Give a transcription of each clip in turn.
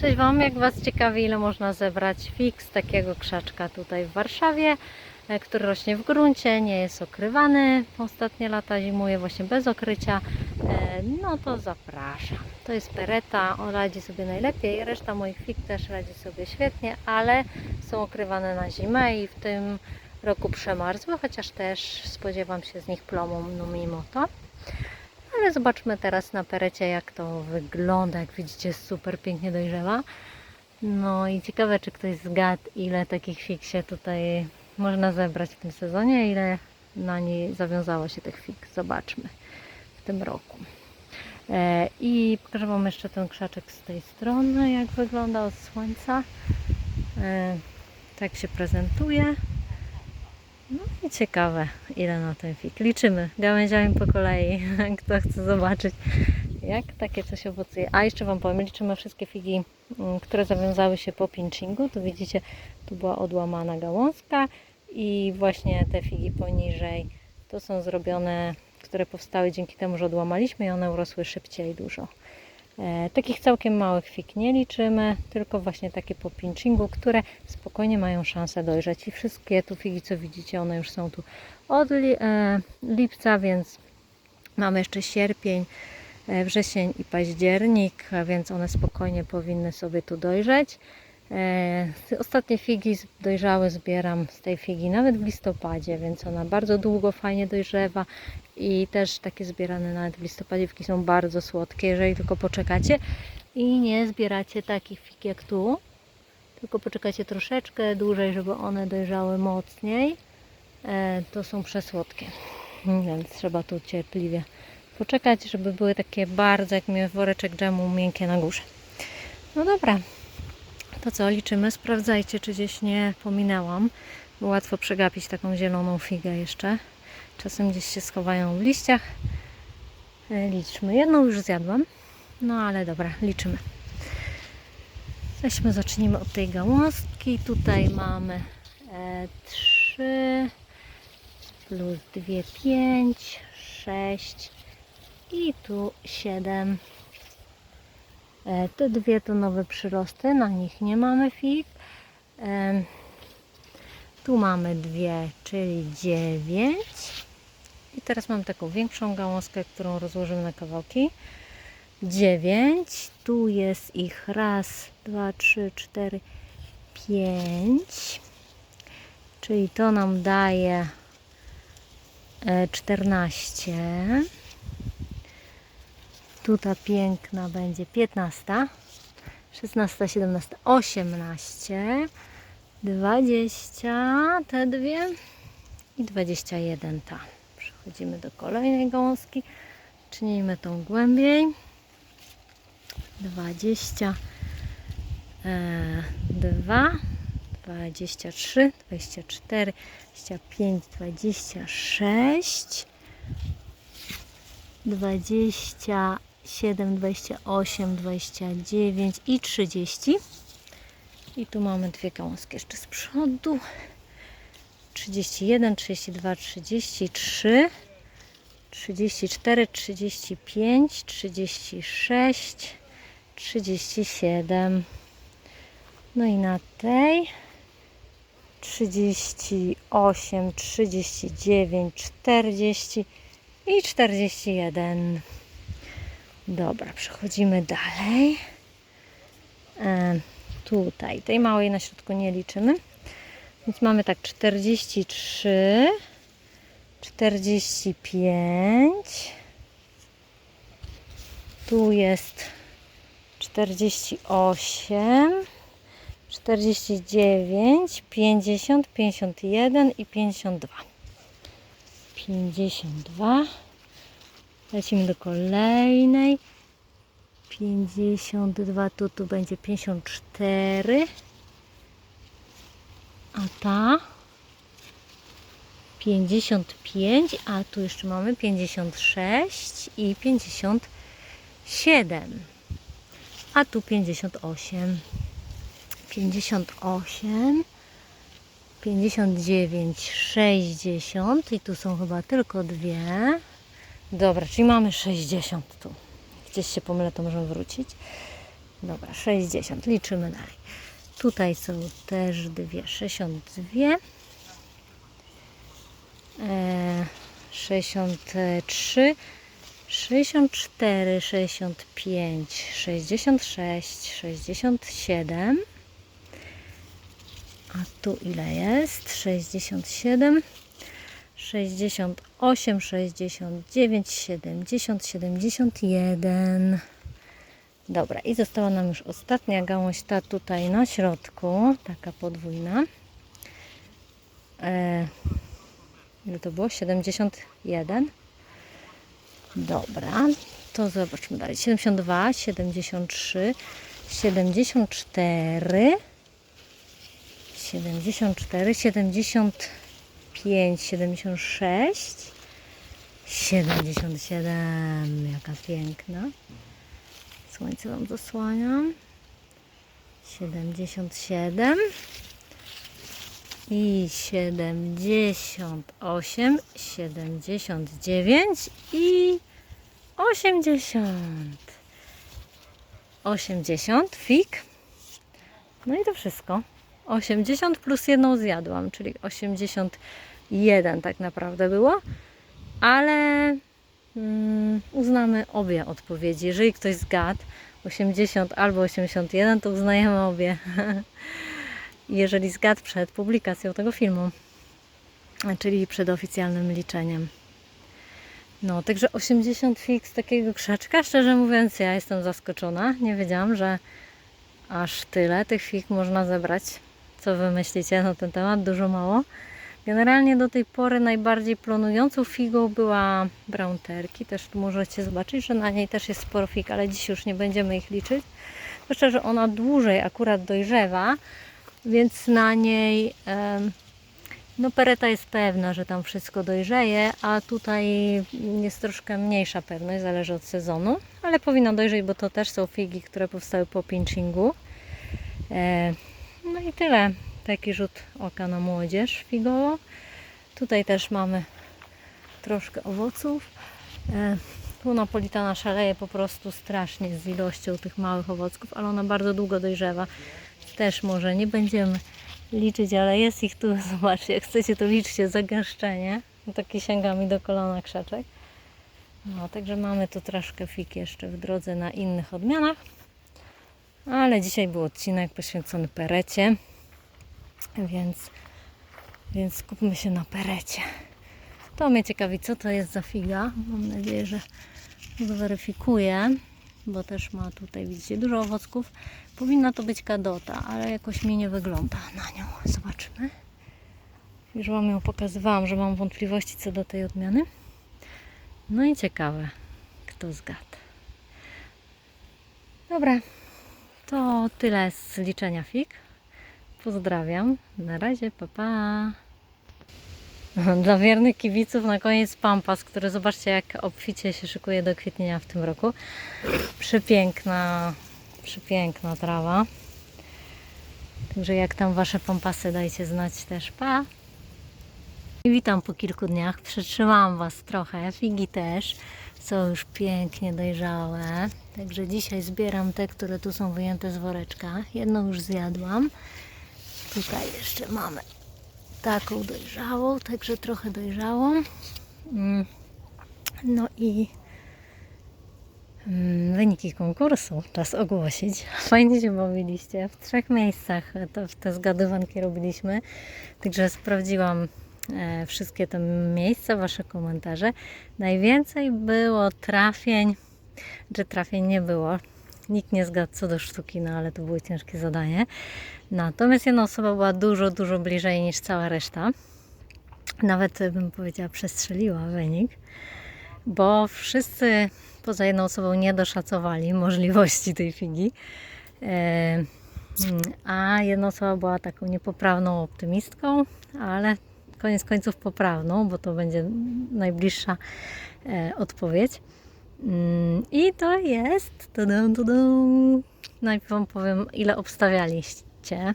Cześć Wam, jak Was ciekawi, ile można zebrać fig z takiego krzaczka tutaj w Warszawie, e, który rośnie w gruncie, nie jest okrywany. Ostatnie lata zimuje właśnie bez okrycia. E, No to zapraszam. To jest pereta, on radzi sobie najlepiej. Reszta moich fig też radzi sobie świetnie, ale są okrywane na zimę i w tym roku przemarzły, chociaż też spodziewam się z nich plomu, no mimo to. Ale zobaczmy teraz na perecie, jak to wygląda. Jak widzicie, super pięknie dojrzewa. No i ciekawe, czy ktoś zgadł, ile takich fig się tutaj można zebrać w tym sezonie, ile na niej zawiązało się tych fig. Zobaczmy w tym roku. E, I pokażę Wam jeszcze ten krzaczek z tej strony, jak wygląda od słońca. E, tak się prezentuje. No i ciekawe, ile na ten fig. Liczymy gałęziami po kolei, kto chce zobaczyć, jak takie coś owocuje. A jeszcze Wam powiem, liczymy wszystkie figi, mm, które zawiązały się po pinchingu. Tu widzicie, tu była odłamana gałązka i właśnie te figi poniżej to są zrobione, które powstały dzięki temu, że odłamaliśmy i one urosły szybciej dużo. E, takich całkiem małych fig nie liczymy, tylko właśnie takie po pinchingu, które spokojnie mają szansę dojrzeć. I wszystkie tu figi, co widzicie, one już są tu od e, lipca, więc mamy jeszcze sierpień, e, wrzesień i październik, więc one spokojnie powinny sobie tu dojrzeć. E, ostatnie figi dojrzałe zbieram z tej figi nawet w listopadzie, więc ona bardzo długo fajnie dojrzewa i też takie zbierane nawet w listopadzie figi są bardzo słodkie, jeżeli tylko poczekacie. I nie zbieracie takich fig jak tu, tylko poczekacie troszeczkę dłużej, żeby one dojrzały mocniej, e, to są przesłodkie, więc trzeba tu cierpliwie poczekać, żeby były takie bardzo jak mnie woreczek dżemu miękkie na górze. No dobra, to co, liczymy, sprawdzajcie, czy gdzieś nie pominęłam, bo łatwo przegapić taką zieloną figę jeszcze. Czasem gdzieś się schowają w liściach. E, Liczmy. Jedną już zjadłam, no ale dobra, liczymy. Weźmy, zacznijmy od tej gałązki. Tutaj mamy e, 3 plus 2, 5, 6 i tu 7. E, Te dwie to nowe przyrosty, na nich nie mamy fig. Em, Tu mamy dwie, czyli 9. I teraz mam taką większą gałązkę, którą rozłożymy na kawałki. 9. Tu jest ich raz, dwa, trzy, cztery, pięć. Czyli to nam daje e, 14. Tu ta piękna będzie 15, 16, 17, 18, 20, te dwie i 21 ta. Przechodzimy do kolejnej gałązki. Czynimy tą głębiej. 22, 23, 24, 25, 26, 27, 28, 29 i 30. I tu mamy dwie gałązki jeszcze z przodu. 31, 32, 33, 34, 35, 36, 37. No i na tej 38, 39, 40 i 41. Dobra, przechodzimy dalej. E, tutaj, tej małej na środku nie liczymy. Więc mamy tak 43, 45. Tu jest 48, 49, 50, 51 i 52. 52. Lecimy do kolejnej. 52, tu, tu będzie 54. A ta 55, a tu jeszcze mamy 56 i 57. A tu 58. 58. 59, 60 i tu są chyba tylko dwie. Dobra, czyli mamy 60 tu. Gdzieś się pomylę, to możemy wrócić. Dobra, 60. Liczymy dalej. Tutaj są też dwie. 62. E, 63. 64, 65, 66, 67. A tu ile jest? 67, 68, 69, 70, 71. Dobra, i została nam już ostatnia gałąź, ta tutaj na środku, taka podwójna. E, ile to było? 71. Dobra, to zobaczmy dalej. 72, 73, 74, 74, 75, 76, 77. Jaka piękna. Słońce Wam zasłaniam. 77 i 78, 79 i 80. 80 fig. No i to wszystko. 80 plus jedną zjadłam, czyli 81 tak naprawdę było. Ale mm, uznamy obie odpowiedzi. Jeżeli ktoś zgadł 80 albo 81, to uznajemy obie. Jeżeli zgadł przed publikacją tego filmu, czyli przed oficjalnym liczeniem. No, także 80 fix takiego krzaczka, szczerze mówiąc, ja jestem zaskoczona. Nie wiedziałam, że aż tyle tych fig można zebrać. Co wy myślicie na ten temat? Dużo mało. Generalnie do tej pory najbardziej plonującą figą była Brown Turkey. Też możecie zobaczyć, że na niej też jest sporo fig, ale dziś już nie będziemy ich liczyć. Zwłaszcza, że ona dłużej akurat dojrzewa, więc na niej no pereta jest pewna, że tam wszystko dojrzeje, a tutaj jest troszkę mniejsza pewność, zależy od sezonu, ale powinna dojrzeć, bo to też są figi, które powstały po pinchingu. No i tyle. Taki rzut oka na młodzież figową. Tutaj też mamy troszkę owoców. E, tu napolitana szaleje po prostu strasznie z ilością tych małych owocków, ale ona bardzo długo dojrzewa. Też może nie będziemy liczyć, ale jest ich tu, zobaczcie, jak chcecie to liczcie, zagęszczenie. Taki sięga mi do kolana krzaczek. No, także mamy tu troszkę fig jeszcze w drodze na innych odmianach. Ale dzisiaj był odcinek poświęcony perecie, więc, więc skupmy się na perecie. To mnie ciekawi, co to jest za figa. Mam nadzieję, że zweryfikuję, bo też ma tutaj, widzicie, dużo owocków. Powinna to być kadota, ale jakoś mi nie wygląda na nią. Zobaczymy. Już Wam ją pokazywałam, że mam wątpliwości co do tej odmiany. No i ciekawe, kto zgadł. Dobra, to tyle z liczenia fig. Pozdrawiam. Na razie, pa pa. Dla wiernych kibiców na koniec pampas, który zobaczcie jak obficie się szykuje do kwietnienia w tym roku. Przepiękna, przepiękna trawa. Także jak tam Wasze pampasy dajcie znać też. Pa! I witam po kilku dniach. Przetrzymałam Was trochę. Figi też są już pięknie dojrzałe. Także dzisiaj zbieram te, które tu są wyjęte z woreczka. Jedną już zjadłam. Tutaj jeszcze mamy taką dojrzałą, także trochę dojrzałą. Mm. No i mm, wyniki konkursu czas ogłosić. Fajnie się bawiliście. W trzech miejscach to, te zgadywanki robiliśmy. Także sprawdziłam wszystkie te miejsca, Wasze komentarze. Najwięcej było trafień, że trafień nie było. Nikt nie zgadł co do sztuki, no ale to było ciężkie zadanie. Natomiast jedna osoba była dużo, dużo bliżej niż cała reszta. Nawet bym powiedziała, przestrzeliła wynik, bo wszyscy poza jedną osobą nie doszacowali możliwości tej figi. E, A jedna osoba była taką niepoprawną optymistką, ale koniec końców poprawną, bo to będzie najbliższa e, odpowiedź. Mm, I to jest. Najpierw Wam powiem, ile obstawialiście.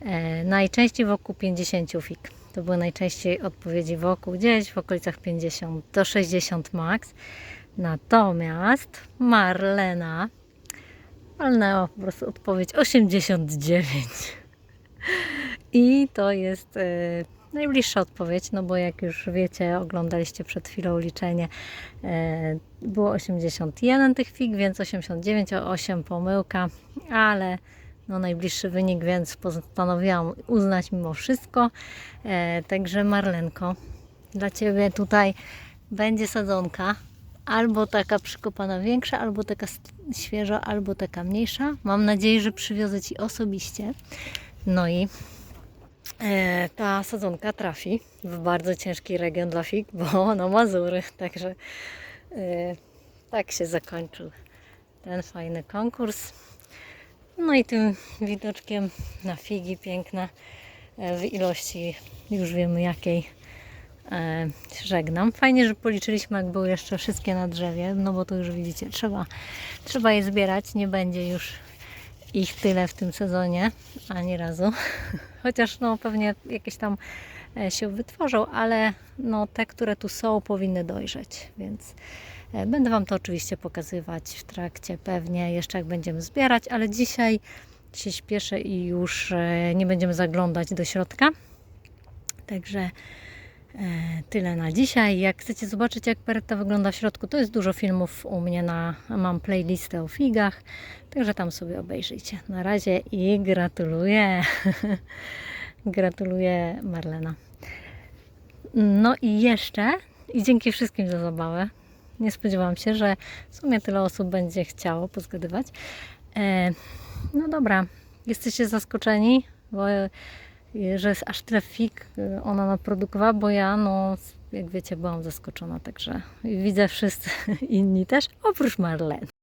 E, najczęściej wokół 50 fig. To były najczęściej odpowiedzi wokół, gdzieś w okolicach 50 do 60 max. Natomiast Marlena walnęła po prostu odpowiedź 89. I to jest e, najbliższa odpowiedź, no bo jak już wiecie, oglądaliście przed chwilą liczenie, e, było 81 tych fig, więc 89, o 8 pomyłka, ale no najbliższy wynik, więc postanowiłam uznać mimo wszystko. E, także Marlenko, dla Ciebie tutaj będzie sadzonka, albo taka przykopana większa, albo taka świeża, albo taka mniejsza. Mam nadzieję, że przywiozę Ci osobiście. No i ta sadzonka trafi w bardzo ciężki region dla fig, bo na Mazury. Także e, tak się zakończył ten fajny konkurs. No i tym widoczkiem na figi piękne e, w ilości już wiemy jakiej e, żegnam. Fajnie, że policzyliśmy jak były jeszcze wszystkie na drzewie, no bo to już widzicie, trzeba, trzeba je zbierać, nie będzie już ich tyle w tym sezonie, ani razu. Chociaż no pewnie jakieś tam e, się wytworzą, ale no te, które tu są powinny dojrzeć, więc e, będę Wam to oczywiście pokazywać w trakcie pewnie jeszcze jak będziemy zbierać, ale dzisiaj się śpieszę i już e, nie będziemy zaglądać do środka. Także tyle na dzisiaj. Jak chcecie zobaczyć, jak peretta wygląda w środku, to jest dużo filmów u mnie na. Mam playlistę o figach, także tam sobie obejrzyjcie. Na razie i gratuluję. gratuluję Marlena. No i jeszcze, i dzięki wszystkim za zabawę. Nie spodziewałam się, że w sumie tyle osób będzie chciało pozgadywać. E, no dobra, jesteście zaskoczeni, bo e, że jest aż tyle fig e, ona naprodukowała, bo ja, no, jak wiecie, byłam zaskoczona, także widzę wszyscy inni też, oprócz Marlene.